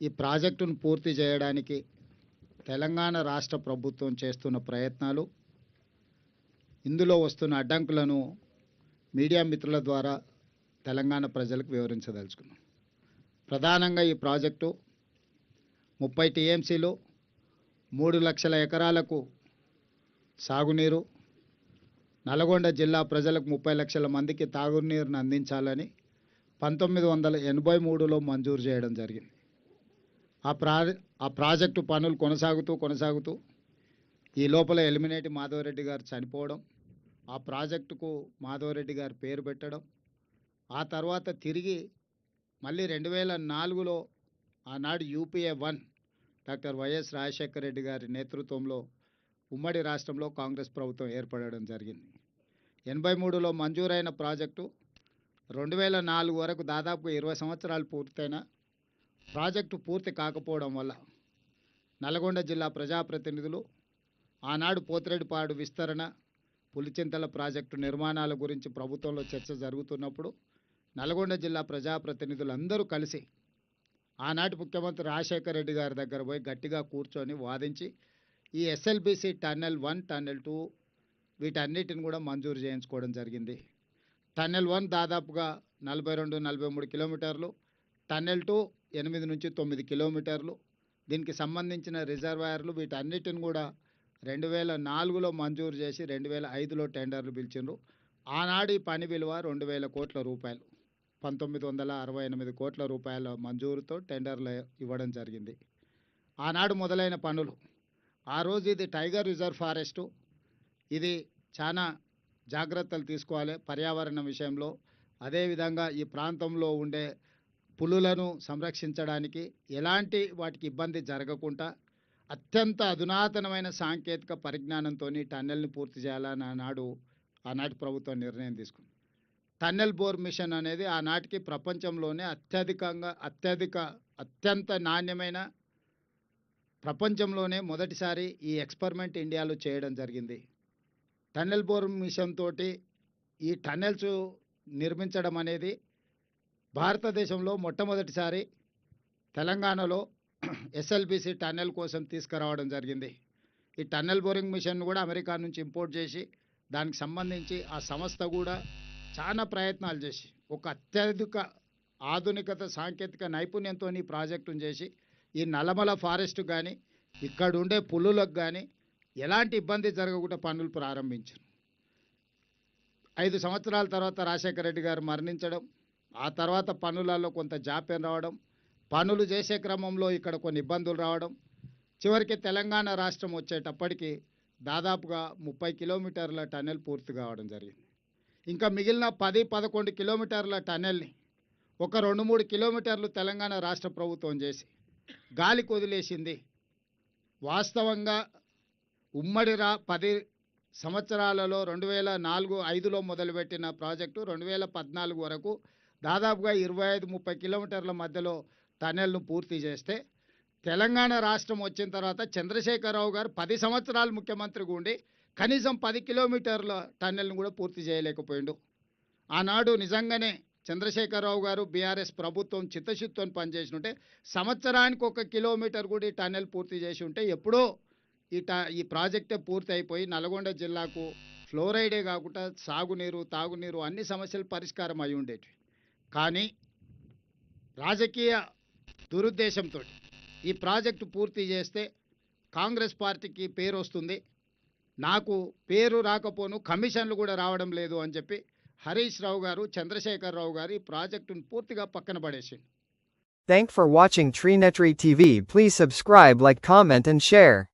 ఈ ప్రాజెక్టును పూర్తి చేయడానికి తెలంగాణ రాష్ట్ర ప్రభుత్వం చేస్తున్న ప్రయత్నాలు ఇందులో వస్తున్న అడ్డంకులను మీడియా మిత్రుల ద్వారా తెలంగాణ ప్రజలకు వివరించదలుచుకున్నాం. ప్రధానంగా ఈ ప్రాజెక్టు ముప్పై టీఎంసీలు మూడు లక్షల ఎకరాలకు సాగునీరు నల్గొండ జిల్లా ప్రజలకు ముప్పై లక్షల మందికి తాగునీరును అందించాలని పంతొమ్మిది వందల ఎనభై మూడులో మంజూరు చేయడం జరిగింది. ఆ ప్రా ఆ ప్రాజెక్టు పనులు కొనసాగుతూ కొనసాగుతూ ఈ లోపల ఎలిమినేటి మాధవరెడ్డి గారు చనిపోవడం ఆ ప్రాజెక్టుకు మాధవరెడ్డి గారు పేరు పెట్టడం ఆ తర్వాత తిరిగి మళ్ళీ రెండు వేల నాలుగులో ఆనాడు UPA one doctor YS Rajasekhara Reddy గారి నేతృత్వంలో ఉమ్మడి రాష్ట్రంలో కాంగ్రెస్ ప్రభుత్వం ఏర్పడడం జరిగింది. ఎనభై మూడులో మంజూరైన ప్రాజెక్టు రెండు వేల నాలుగు వరకు దాదాపు ఇరవై సంవత్సరాలు పూర్తయిన ప్రాజెక్టు పూర్తి కాకపోవడం వల్ల నల్గొండ జిల్లా ప్రజాప్రతినిధులు ఆనాడు పోతిరెడ్డిపాడు విస్తరణ పులిచింతల ప్రాజెక్టు నిర్మాణాల గురించి ప్రభుత్వంలో చర్చ జరుగుతున్నప్పుడు నల్గొండ జిల్లా ప్రజాప్రతినిధులు అందరూ కలిసి ఆనాటి ముఖ్యమంత్రి రాజశేఖర రెడ్డి గారి దగ్గర పోయి గట్టిగా కూర్చొని వాదించి ఈ SLBC tunnel one tunnel two వీటన్నిటిని కూడా మంజూరు చేయించుకోవడం జరిగింది. టన్నెల్ వన్ దాదాపుగా నలభై రెండు నలభై మూడు కిలోమీటర్లు టన్నెల్ టూ ఎనిమిది నుంచి తొమ్మిది కిలోమీటర్లు. దీనికి సంబంధించిన రిజర్వాయర్లు వీటన్నిటిని కూడా రెండు వేల నాలుగులో మంజూరు చేసి రెండు వేల ఐదులో టెండర్లు పిలిచిండ్రు. ఆనాడు పని విలువ రెండు వేల కోట్ల రూపాయలు. పంతొమ్మిది వందల అరవై ఎనిమిది కోట్ల రూపాయల మంజూరుతో టెండర్లు ఇవ్వడం జరిగింది. ఆనాడు మొదలైన పనులు. ఆ రోజు ఇది టైగర్ రిజర్వ్ ఫారెస్టు. ఇది చాలా జాగ్రత్తలు తీసుకోవాలి పర్యావరణ విషయంలో. అదేవిధంగా ఈ ప్రాంతంలో ఉండే పులులను సంరక్షించడానికి ఎలాంటి వాటికి ఇబ్బంది జరగకుండా అత్యంత అధునాతనమైన సాంకేతిక పరిజ్ఞానంతో టన్నెల్ని పూర్తి చేయాలని ఆనాడు ఆనాటి ప్రభుత్వం నిర్ణయం తీసుకుంది. టన్నెల్ బోర్ మిషన్ అనేది ఆనాటికి ప్రపంచంలోనే అత్యధికంగా అత్యధిక అత్యంత నాణ్యమైన ప్రపంచంలోనే మొదటిసారి ఈ ఎక్స్పెరిమెంట్ ఇండియాలో చేయడం జరిగింది. టన్నెల్ బోర్ మిషన్ తోటి ఈ టన్నెల్స్ నిర్మించడం అనేది భారతదేశంలో మొట్టమొదటిసారి తెలంగాణలో ఎస్ఎల్బిసి టన్నెల్ కోసం తీసుకురావడం జరిగింది. ఈ టన్నెల్ బోరింగ్ మిషన్ కూడా అమెరికా నుంచి ఇంపోర్ట్ చేసి దానికి సంబంధించి ఆ సంస్థ కూడా చాలా ప్రయత్నాలు చేసి ఒక అత్యధిక ఆధునికత సాంకేతిక నైపుణ్యంతో ఈ ప్రాజెక్టును చేసి ఈ నల్లమల ఫారెస్ట్ కానీ ఇక్కడ ఉండే పులులకు కానీ ఎలాంటి ఇబ్బంది జరగకుండా పనులు ప్రారంభించారు. ఐదు సంవత్సరాల తర్వాత రాజశేఖర రెడ్డి గారు మరణించడం ఆ తర్వాత పనులలో కొంత జాప్యం రావడం పనులు చేసే క్రమంలో ఇక్కడ కొన్ని ఇబ్బందులు రావడం. చివరికి తెలంగాణ రాష్ట్రం వచ్చేటప్పటికి దాదాపుగా ముప్పై కిలోమీటర్ల టన్నెల్ పూర్తి కావడం జరిగింది. ఇంకా మిగిలిన పది పదకొండు కిలోమీటర్ల టన్నెల్ని ఒక రెండు మూడు కిలోమీటర్లు తెలంగాణ రాష్ట్ర ప్రభుత్వం చేసి గాలికి వదిలేసింది వాస్తవంగా ఉమ్మడి రా పది సంవత్సరాలలో రెండు వేల నాలుగు ఐదులో మొదలుపెట్టిన ప్రాజెక్టు రెండు వేల పద్నాలుగు వరకు దాదాపుగా ఇరవై ఐదు ముప్పై కిలోమీటర్ల మధ్యలో టనెల్ను పూర్తి చేస్తే తెలంగాణ రాష్ట్రం వచ్చిన తర్వాత చంద్రశేఖరరావు గారు పది సంవత్సరాలు ముఖ్యమంత్రిగా ఉండి కనీసం పది కిలోమీటర్ల టన్నెల్ను కూడా పూర్తి చేయలేకపోయిండు. ఆనాడు నిజంగానే చంద్రశేఖరరావు గారు బీఆర్ఎస్ ప్రభుత్వం చిత్తశుద్ధితో పనిచేసి సంవత్సరానికి ఒక కిలోమీటర్ కూడా ఈ టన్నెల్ పూర్తి చేసి ఉంటే ఎప్పుడో ఈ ట ఈ ప్రాజెక్టే పూర్తి అయిపోయి నల్గొండ జిల్లాకు ఫ్లోరైడే కాకుండా సాగునీరు తాగునీరు అన్ని సమస్యలు పరిష్కారం అయి ఉండేవి కానీ రాజకీయ దురుద్దేశంతో ఈ ప్రాజెక్టు పూర్తి చేస్తే కాంగ్రెస్ పార్టీకి పేరు వస్తుంది. నాకు పేరు రాకపోను కమిషన్లు కూడా రావడం లేదు అని చెప్పి హరీష్ రావు గారు చంద్రశేఖరరావు గారి గారు ఈ ప్రాజెక్టును పూర్తిగా పక్కన పడేసిండు for watching watching Treenetry TV please subscribe like comment and share